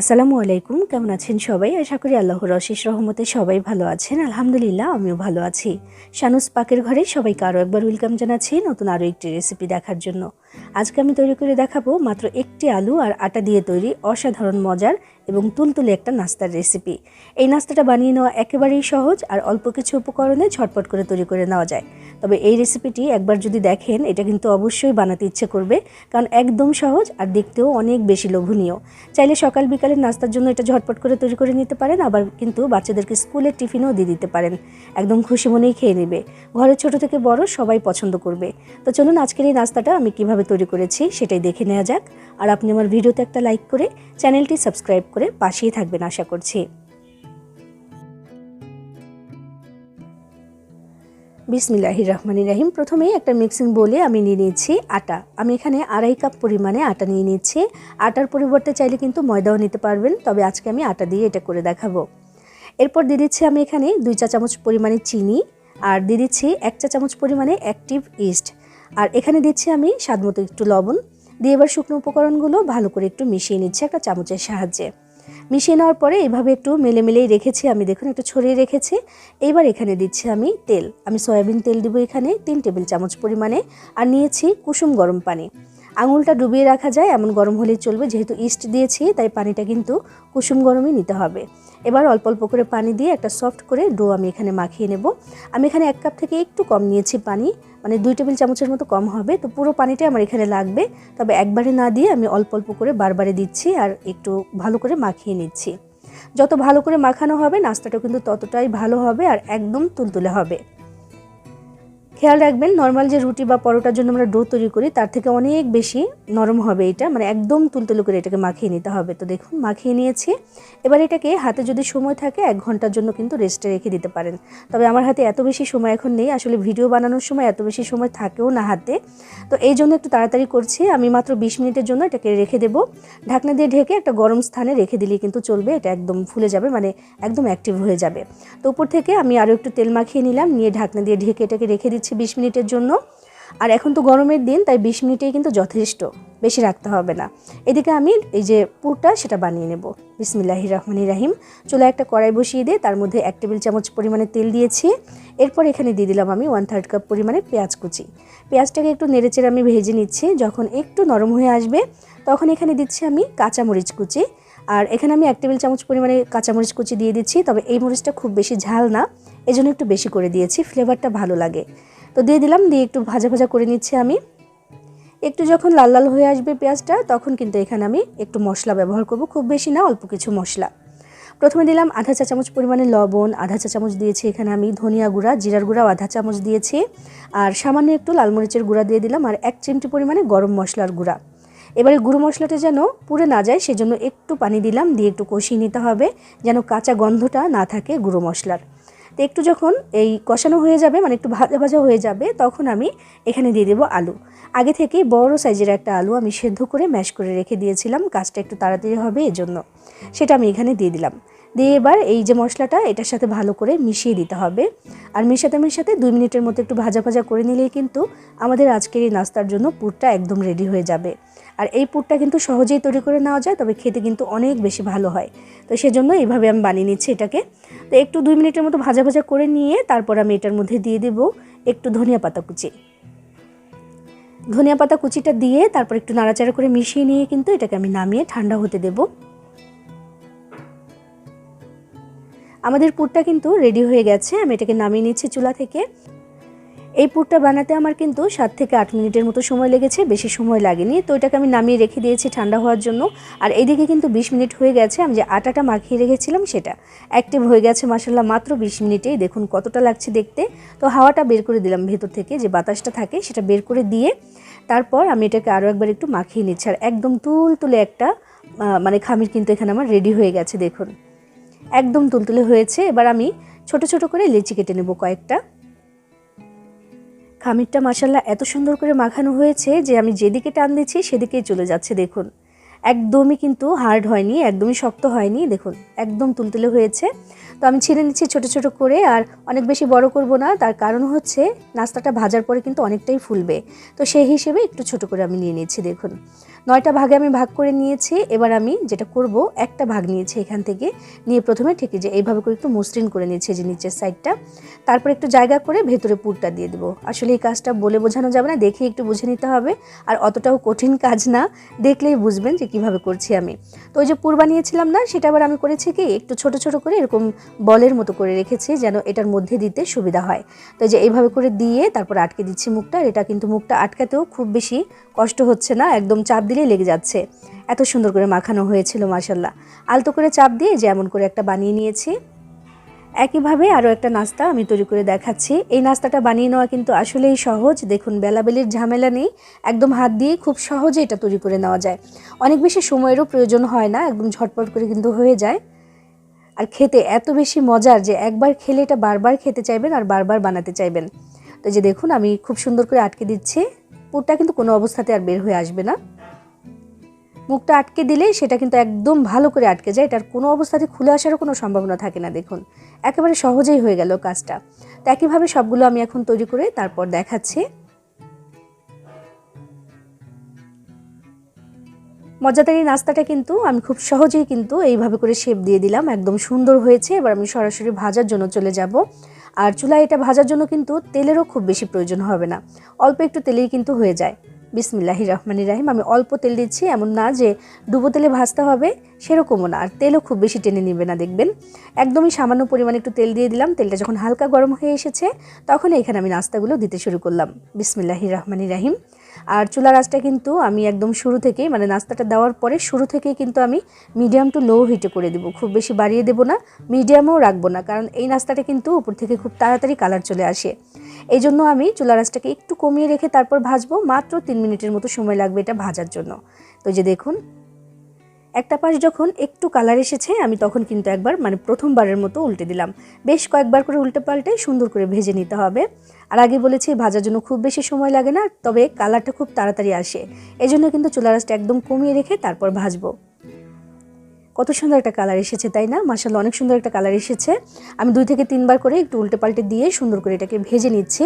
আসসালামু আলাইকুম, কেমন আছেন সবাই? আশা করি আল্লাহর অশেষ রহমতে সবাই ভালো আছেন। আলহামদুলিল্লাহ, আমিও ভালো আছি। শানুস পাকের ঘরে সবাইকে আরও একবার ওয়েলকাম জানাচ্ছি নতুন আরও একটি রেসিপি দেখার জন্য। আজকে আমি তৈরি করে দেখাবো মাত্র একটি আলু আর আটা দিয়ে তৈরি অসাধারণ মজার এবং তুলতুলে একটা নাস্তার রেসিপি এই নাস্তাটা বানিয়ে নেওয়া একেবারেই সহজ আর অল্প কিছু উপকরণে ঝটপট করে তৈরি করে নেওয়া যায়। তবে এই রেসিপিটি একবার যদি দেখেন, এটা কিন্তু অবশ্যই বানাতে ইচ্ছে করবে, কারণ একদম সহজ আর দেখতেও অনেক বেশি লোভনীয়। চাইলে সকাল বিকালের নাস্তার জন্য এটা ঝটপট করে তৈরি করে নিতে পারেন, আবার কিন্তু বাচ্চাদেরকে স্কুলের টিফিনও দিয়ে দিতে পারেন। একদম খুশি মনেই খেয়ে নেবে। ঘরের ছোট থেকে বড় সবাই পছন্দ করবে। তো চলুন আজকের এই নাস্তাটা আমি কীভাবে তৈরি করেছি সেটাই দেখে নেওয়া যাক। আর আপনি আমার ভিডিওতে একটা লাইক করে চ্যানেলটি সাবস্ক্রাইব করে পাশেই থাকবেন, আশা করছি। বিসমিল্লাহ রহমান রাহিম প্রথমেই একটা মিক্সিং বলে আমি নিয়ে নিচ্ছি আটা। আমি এখানে আড়াই কাপ পরিমাণে আটা নিয়ে নিচ্ছি আটার পরিবর্তে চাইলে কিন্তু ময়দাও নিতে পারবেন, তবে আজকে আমি আটা দিয়ে এটা করে দেখাবো। এরপর দিয়ে দিচ্ছি আমি এখানে দুই চা চামচ পরিমাণে চিনি আর দিয়ে দিচ্ছি এক চা চামচ পরিমাণে অ্যাক্টিভ ইস্ট আর এখানে দিচ্ছি আমি স্বাদমতো একটু লবণ। দিয়ে এবার শুকনো উপকরণগুলো ভালো করে একটু মিশিয়ে নিচ্ছি একটা চামচের সাহায্যে। মিশিয়ে নেওয়ার পরে এইভাবে একটু মেলে মেলেই রেখেছি আমি। দেখুন, একটু ছড়িয়ে রেখেছি। এইবার এখানে দিচ্ছি আমি তেল। আমি সয়াবিন তেল দিব এখানে তিন টেবিল চামচ পরিমাণে। আর নিয়েছি কুসুম গরম পানি। আঙুলটা ডুবিয়ে রাখা যায়, এমন গরম হলেই চলবে। যেহেতু ইস্ট দিয়েছি, তাই পানিটা কিন্তু কুসুম গরমই নিতে হবে। এবার অল্প অল্প করে পানি দিয়ে একটা সফট করে ডো আমি এখানে মাখিয়ে নেব। আমি এখানে এক কাপ থেকে একটু কম নিয়েছি পানি। মানে দুই টেবিল চামচের মতো কম হবে। তো পুরো পানিটাই আমার এখানে লাগবে। তবে একবারে না দিয়ে আমি অল্প অল্প করে বারবারে দিচ্ছি আর একটু ভালো করে মাখিয়ে নিচ্ছি। যত ভালো করে মাখানো হবে নাস্তাটা কিন্তু ততটাই ভালো হবে আর একদম তুলতুলে হবে। খেয়াল রাখবেন নর্মাল যে রুটি বা পরোটার জন্য আমরা ডো তৈরি করি, তার থেকে অনেক বেশি নরম হবে এটা। মানে একদম তুলতুলে করে এটাকে মাখিয়ে নিতে হবে। তো দেখুন, মাখিয়ে নিয়েছি। এবার এটাকে হাতে যদি সময় থাকে, এক ঘণ্টার জন্য কিন্তু রেস্টে রেখে দিতে পারেন। তবে আমার হাতে এত বেশি সময় এখন নেই। আসলে ভিডিও বানানোর সময় এত বেশি সময় থাকেও না হাতে। তো এই জন্য একটু তাড়াতাড়ি করছি। আমি মাত্র বিশ মিনিটের জন্য এটাকে রেখে দেবো। ঢাকনা দিয়ে ঢেকে একটা গরম স্থানে রেখে দিলেই কিন্তু চলবে। এটা একদম ফুলে যাবে মানে একদম অ্যাক্টিভ হয়ে যাবে। তো উপর থেকে আমি আরও একটু তেল মাখিয়ে নিলাম। নিয়ে ঢাকনা দিয়ে ঢেকে এটাকে রেখে দিচ্ছি বিশ মিনিটের জন্য। আর এখন তো গরমের দিন, তাই বিশ মিনিটেই কিন্তু যথেষ্ট। বেশি রাখতে হবে না। এদিকে আমি এই যে পুরটা, সেটা বানিয়ে নেব। বিসমিল্লাহি রহমান রাহিম। চুলা একটা কড়াই বসিয়ে দিয়ে তার মধ্যে এক টেবিল চামচ পরিমাণে তেল দিয়েছি। এরপর এখানে দিয়ে দিলাম আমি ওয়ান থার্ড কাপ পরিমাণে পেঁয়াজ কুচি। পেঁয়াজটাকে একটু নেড়েচেড়ে আমি ভেজে নিচ্ছি। যখন একটু নরম হয়ে আসবে, তখন এখানে দিচ্ছি আমি কাঁচামরিচ কুচি। আর এখানে আমি এক টেবিল চামচ পরিমাণে কাঁচামরিচ কুচি দিয়ে দিচ্ছি। তবে এই মরিচটা খুব বেশি ঝাল না। এজন্য একটু বেশি করে দিয়েছি। ফ্লেভারটা ভালো লাগে। তো দিয়ে দিলাম, দিয়ে একটু ভাজা ভাজা করে নিচ্ছি আমি। একটু যখন লাল লাল হয়ে আসবে পেঁয়াজটা, তখন কিন্তু এখানে আমি একটু মশলা ব্যবহার করব, খুব বেশি না, অল্প কিছু মশলা। প্রথমে দিলাম আধা চা চামচ পরিমাণে লবণ, আধা চা চামচ দিয়েছি এখানে আমি ধনিয়া গুঁড়া, জিরার গুঁড়াও আধা চামচ দিয়েছি। আর সামান্য একটু লাল মরিচের গুঁড়া দিয়ে দিলাম, আর এক চিমটি পরিমাণে গরম মশলার গুঁড়া। এবারে গুঁড়ো মশলাটা যেন পুড়ে না যায়, সেজন্য একটু পানি দিলাম, দিয়ে একটু কষিয়ে নিতে হবে, যেন কাঁচা গন্ধটা না থাকে গুঁড়ো মশলার। তো একটু যখন এই কষানো হয়ে যাবে মানে একটু ভাজা ভাজা হয়ে যাবে, তখন আমি এখানে দিয়ে দেবো আলু। আগে থেকে বড় সাইজের একটা আলু আমি সেদ্ধ করে ম্যাশ করে রেখে দিয়েছিলাম। কাজটা একটু তাড়াতাড়ি হবে এজন্য। সেটা আমি এখানে দিয়ে দিলাম। দিয়ে এবার এই যে মশলাটা, এটার সাথে ভালো করে মিশিয়ে দিতে হবে। আর মিশাতে মিশাতে দুই মিনিটের মতো একটু ভাজা ভাজা করে নিলেই কিন্তু আমাদের আজকের এই নাস্তার জন্য পুরটা একদম রেডি হয়ে যাবে। আর এই পুরটা কিন্তু সহজেই তৈরি করে নেওয়া যায়, তবে খেতে কিন্তু অনেক বেশি ভালো হয়। তো সেজন্য এইভাবে আমি বানিয়ে নিচ্ছি এটাকে। তো একটু দুই মিনিটের মতো ভাজা ভাজা করে নিয়ে তারপর আমি এটার মধ্যে দিয়ে দেব একটু ধনিয়া পাতা কুচি। ধনিয়া পাতা কুচিটা দিয়ে তারপর একটু নাড়াচাড়া করে মিশিয়ে নিয়ে কিন্তু এটাকে আমি নামিয়ে ঠান্ডা হতে দেব। আমাদের পুরটা কিন্তু রেডি হয়ে গেছে। আমি এটাকে নামিয়ে নিচ্ছি চুলা থেকে। এই পুরটা বানাতে আমার কিন্তু সাত থেকে আট মিনিটের মতো সময় লেগেছে, বেশি সময় লাগেনি। তো এটাকে আমি নামিয়ে রেখে দিয়েছি ঠান্ডা হওয়ার জন্য। আর এইদিকে কিন্তু বিশ মিনিট হয়ে গেছে, আমি যে আটাটা মাখিয়ে রেখেছিলাম সেটা। অ্যাক্টিভ হয়ে গেছে মাসাল্লাহ মাত্র বিশ মিনিটেই। দেখুন কতটা লাগছে দেখতে। তো হাওয়াটা বের করে দিলাম ভেতর থেকে, যে বাতাসটা থাকে সেটা বের করে দিয়ে। তারপর আমি এটাকে আরও একবার একটু মাখিয়ে নিচ্ছি। আর একদম তুল তুলে একটা মানে খামির কিন্তু এখানে আমার রেডি হয়ে গেছে, দেখুন। একদম তুলতুলে হয়েছে। এবার আমি ছোট ছোট করে লেচি কেটে নেব কয়েকটা। খামিরটা মাসাল্লাহ এত সুন্দর করে মাখানো হয়েছে যে আমি যেদিকে টান দিচ্ছি সেদিকেই চলে যাচ্ছে, দেখুন। একদমই কিন্তু হার্ড হয়নি, একদমই শক্ত হয়নি, দেখুন, একদম তুলতুলে হয়েছে। তো আমি ছিঁড়ে নিচ্ছি ছোট ছোট করে, আর অনেক বেশি বড় করব না, তার কারণ হচ্ছে নাস্তাটা ভাজার পরে কিন্তু অনেকটাই ফুলবে। তো সেই হিসেবে একটু ছোট করে আমি নিয়ে নিচ্ছি দেখুন। নয়টা ভাগে আমি ভাগ করে নিয়েছি, এবার আমি যেটা করব, একটা ভাগ নিয়েছি এখান থেকে, নিয়ে প্রথমে ঠিক যে, এইভাবে করে একটু মসৃণ করে নিয়েছি যে নিচের সাইডটা তারপর একটু জায়গা করে ভেতরে পুরটা দিয়ে দেবো। আসলে এই কাজটা বলে বোঝানো যাবে না, দেখে একটু বুঝে নিতে হবে, আর অতটাও কঠিন কাজ না, দেখলেই বুঝবেন যে কীভাবে করছি আমি? তো ওই যে পুর বানিয়েছিলাম না, সেটা আবার আমি করেছি কি, একটু ছোট ছোট করে এরকম বলের মতো করে রেখেছি যেন এটার মধ্যে দিতে সুবিধা হয়। তো যে এইভাবে করে দিয়ে তারপর আটকে দিচ্ছি মুখটা এটা কিন্তু মুখটা আটকাতেও খুব বেশি কষ্ট হচ্ছে না, একদম চাপ দিলেই লেগে যাচ্ছে। এত সুন্দর করে মাখানো হয়েছিল মাসাল্লাহ আলতো করে চাপ দিয়ে যেমন করে একটা বানিয়ে নিয়েছি। একইভাবে আরও একটা নাস্তা আমি তৈরি করে দেখাচ্ছি। এই নাস্তাটা বানিয়ে নেওয়া কিন্তু আসলেই সহজ। দেখুন, বেলাবেলির ঝামেলা নেই। একদম হাত দিয়ে খুব সহজে এটা তৈরি করে নেওয়া যায়। অনেক বেশি সময়েরও প্রয়োজন হয় না, একদম ঝটপট করে কিন্তু হয়ে যায়। আর খেতে এত বেশি মজার যে একবার খেলে এটা বারবার খেতে চাইবেন আর বারবার বানাতে চাইবেন। তো যে দেখুন, আমি খুব সুন্দর করে আটকে দিচ্ছি। পুরটা কিন্তু কোনো অবস্থাতে আর বের হয়ে আসবে না। মুখটা আটকে দিলে সেটা কিন্তু একদম ভালো করে আটকে যায়। এটার কোনো অবস্থাতে খুলে আসারও কোনো সম্ভাবনা থাকে না, দেখুন। একেবারে সহজেই হয়ে গেল কাজটা। তো একইভাবে সবগুলো আমি এখন তৈরি করে তারপর দেখাচ্ছি। মজাদারি নাস্তাটা কিন্তু আমি খুব সহজেই কিন্তু এইভাবে করে শেপ দিয়ে দিলাম। একদম সুন্দর হয়েছে। এবার আমি সরাসরি ভাজার জন্য চলে যাব। আর চুলায় এটা ভাজার জন্য কিন্তু তেলেরও খুব বেশি প্রয়োজন হবে না। অল্প একটু তেলেই কিন্তু হয়ে যায়। বিসমিল্লাহি রহমানি রাহিম। আমি অল্প তেল দিচ্ছি, এমন না যে ডুবো তেলে ভাজতে হবে, সেরকমও না। আর তেলও খুব বেশি টেনে নেবে না, দেখবেন। একদমই সামান্য পরিমাণে একটু তেল দিয়ে দিলাম, তেলটা যখন হালকা গরম হয়ে এসেছে তখন এখানে আমি নাস্তাগুলো দিতে শুরু করলাম। বিসমিল্লাহি রহমানি রাহিম। আর চুলার আঁচটা কিন্তু আমি একদম শুরু থেকেই মানে নাস্তাটা দেওয়ার পরে শুরু থেকেই কিন্তু আমি মিডিয়াম টু লো হিটে করে দেবো। খুব বেশি বাড়িয়ে দেবো না, মিডিয়ামও রাখব না, কারণ এই নাস্তাটা কিন্তু উপর থেকে খুব তাড়াতাড়ি কালার চলে আসে। এই জন্য আমি চুলার আঁচটাকে একটু কমিয়ে রেখে তারপর ভাজবো, মাত্র তিন মিনিটের মতো সময় লাগবে এটা ভাজার জন্য। তো যে দেখুন, একটা পাশ যখন একটু কালার এসেছে, আমি তখন কিন্তু একবার মানে প্রথমবারের মতো উল্টে দিলাম। বেশ কয়েকবার করে উল্টে পাল্টে সুন্দর করে ভেজে নিতে হবে। আর আগে বলেছি, ভাজার জন্য খুব বেশি সময় লাগে না, তবে কালারটা খুব তাড়াতাড়ি আসে। এজন্য কিন্তু চুলার আঁচটা একদম কমিয়ে রেখে তারপর ভাজবো। কত সুন্দর একটা কালার এসেছে, তাই না? মাসাল্লাহ অনেক সুন্দর একটা কালার এসেছে। আমি দুই থেকে তিনবার করে একটু উল্টে পাল্টে দিয়ে সুন্দর করে এটাকে ভেজে নিচ্ছি।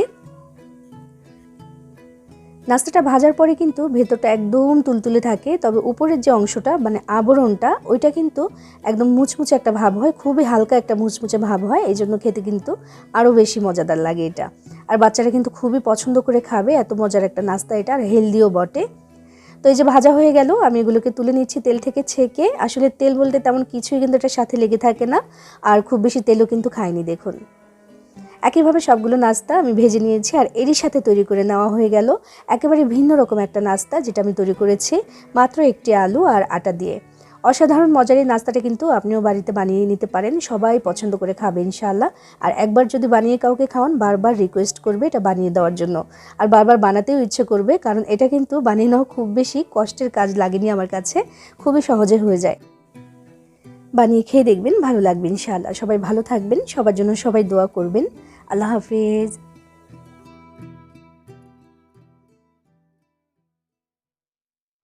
নাস্তাটা ভাজার পরে কিন্তু ভেতরটা একদম তুলতুলে থাকে, তবে উপরের যে অংশটা মানে আবরণটা, ওইটা কিন্তু একদম মুচমুচে একটা ভাব হয়, খুবই হালকা একটা মুচমুচে ভাব হয় এই জন্য খেতে কিন্তু আরও বেশি মজাদার লাগে এটা। আর বাচ্চারা কিন্তু খুবই পছন্দ করে খাবে, এত মজার একটা নাস্তা এটা, আর হেলদিও বটে। তো এই যে ভাজা হয়ে গেল, আমি এগুলোকে তুলে নিচ্ছি তেল থেকে ছেঁকে। আসলে তেল বলতে তেমন কিছুই কিন্তু এটার সাথে লেগে থাকে না, আর খুব বেশি তেলও কিন্তু খায়নি দেখুন। একইভাবে সবগুলো নাস্তা আমি ভেজে নিয়েছি, আর এরই সাথে তৈরি করে নেওয়া হয়ে গেল। একেবারে ভিন্ন রকম একটা নাস্তা যেটা আমি তৈরি করেছি, মাত্র একটি আলু আর আটা দিয়ে। অসাধারণ মজার এই নাস্তাটা কিন্তু আপনিও বাড়িতে বানিয়ে নিতে পারেন। সবাই পছন্দ করে খাবে ইনশাআল্লাহ। আর একবার যদি বানিয়ে কাউকে খাওয়ান, বারবার রিকোয়েস্ট করবে এটা বানিয়ে দেওয়ার জন্য। আর বারবার বানাতেও ইচ্ছে করবে, কারণ এটা কিন্তু বানিয়ে নেওয়া খুব বেশি কষ্টের কাজ লাগেনি আমার কাছে। খুবই সহজে হয়ে যায়। বানিয়ে খেয়ে দেখবেন, ভালো লাগবে ইনশাআল্লাহ। সবাই ভালো থাকবেন, সবার জন্য সবাই দোয়া করবেন। আল্লাহ হাফিজ।